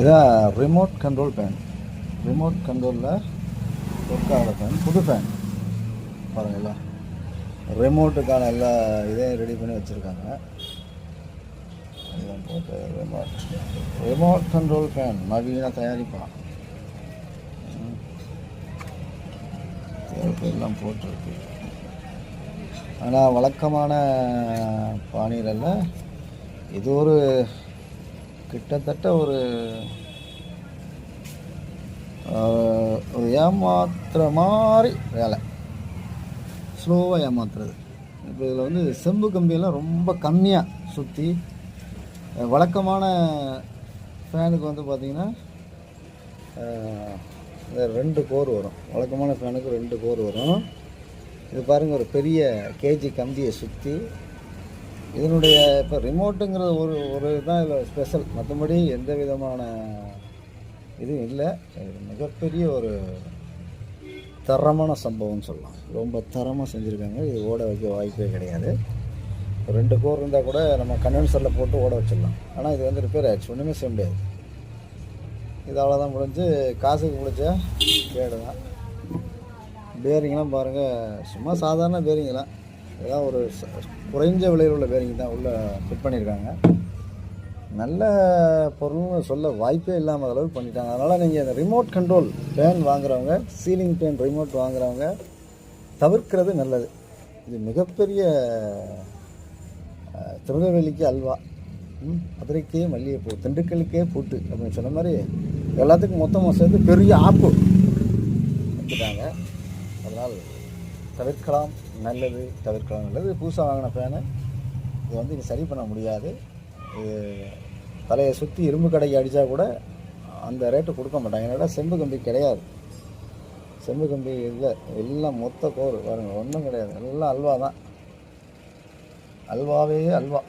இதான் remote control fan remote கண்ட்ரோலில் work ஆகிற ஃபேன் புது ஃபேன் பாருங்களா ரிமோட்டுக்கான எல்லா இதையும் ரெடி பண்ணி வச்சுருக்காங்க. போட்டு ரிமோட் ரிமோட் கண்ட்ரோல் ஃபேன் நவீன தயாரிப்பான் எல்லாம் போட்டிருக்கு. ஆனால் வழக்கமான பாணியில் இது ஒரு கிட்டத்தட்ட ஒரு ஒரு ஏமாத்துற மாதிரி வேலை. ஸ்லோவாக ஏமாத்துறது. இப்போ இதில் வந்து செம்பு கம்பியெல்லாம் ரொம்ப கம்மியாக சுற்றி வழக்கமான ஃபேனுக்கு வந்து பார்த்திங்கன்னா இந்த ரெண்டு கோர் வரும். வழக்கமான ஃபேனுக்கு ரெண்டு கோர் வரும். இது பாருங்கள் ஒரு பெரிய கேஜி கம்பியை சுற்றி இதனுடைய இப்போ ரிமோட்டுங்கிறது ஒரு ஒரு தான் இதில் ஸ்பெஷல் மற்றபடி எந்த விதமான இதுவும் இல்லை. இது மிகப்பெரிய ஒரு தரமான சம்பவம்னு சொல்லலாம். ரொம்ப தரமாக செஞ்சுருக்காங்க. இது ஓட வைக்க வாய்ப்பே கிடையாது. ரெண்டு கோர் இருந்தால் கூட நம்ம கன்வென்சரில் போட்டு ஓட வச்சிடலாம். ஆனால் இது வந்து ரிப்பேர் ஆயிடுச்சு. ஒன்றுமே செய்ய முடியாது. இது அவ்வளோதான் முடிஞ்சு காசுக்கு பிடிச்ச கேடு தான். பேரிங்லாம் பாருங்கள் சும்மா சாதாரண பேரிங்கெல்லாம் ஏதாவது ஒரு குறைஞ்ச விலையில் உள்ள பேரிங் தான் உள்ளே ஃபிட் பண்ணியிருக்காங்க. நல்ல பொருள்னு சொல்ல வாய்ப்பே இல்லாமல் அளவுக்கு பண்ணிட்டாங்க. அதனால் நீங்கள் இந்த ரிமோட் கண்ட்ரோல் ஃபேன் வாங்குறவங்க சீலிங் ஃபேன் ரிமோட் வாங்குறவங்க தவிர்க்கிறது நல்லது. இது மிகப்பெரிய திருநெல்வேலிக்கு அல்வா. ம், மதுரைக்கே மல்லிகைப்பூ திண்டுக்கலுக்கே பூட்டு அப்படின்னு சொன்ன மாதிரி எல்லாத்துக்கும் மொத்தமாக சேர்த்து பெரிய ஆப்பு வந்துட்டாங்க. அதனால் தவிர்க்கலாம் நல்லது தவிர்க்கலாம் நல்லது. புதுசாக வாங்கின ஃபேனு இது வந்து இங்கே சரி பண்ண முடியாது. இது தலையை சுற்றி இரும்பு கடைக்கு அடித்தா கூட அந்த ரேட்டு கொடுக்க மாட்டாங்க. என்னடா செம்பு கம்பி கிடையாது. செம்பு கம்பி இல்லை எல்லாம் மொத்த கோர் பாருங்கள் ஒன்றும் கிடையாது. எல்லாம் அல்வா தான். அல்வாவே அல்வா.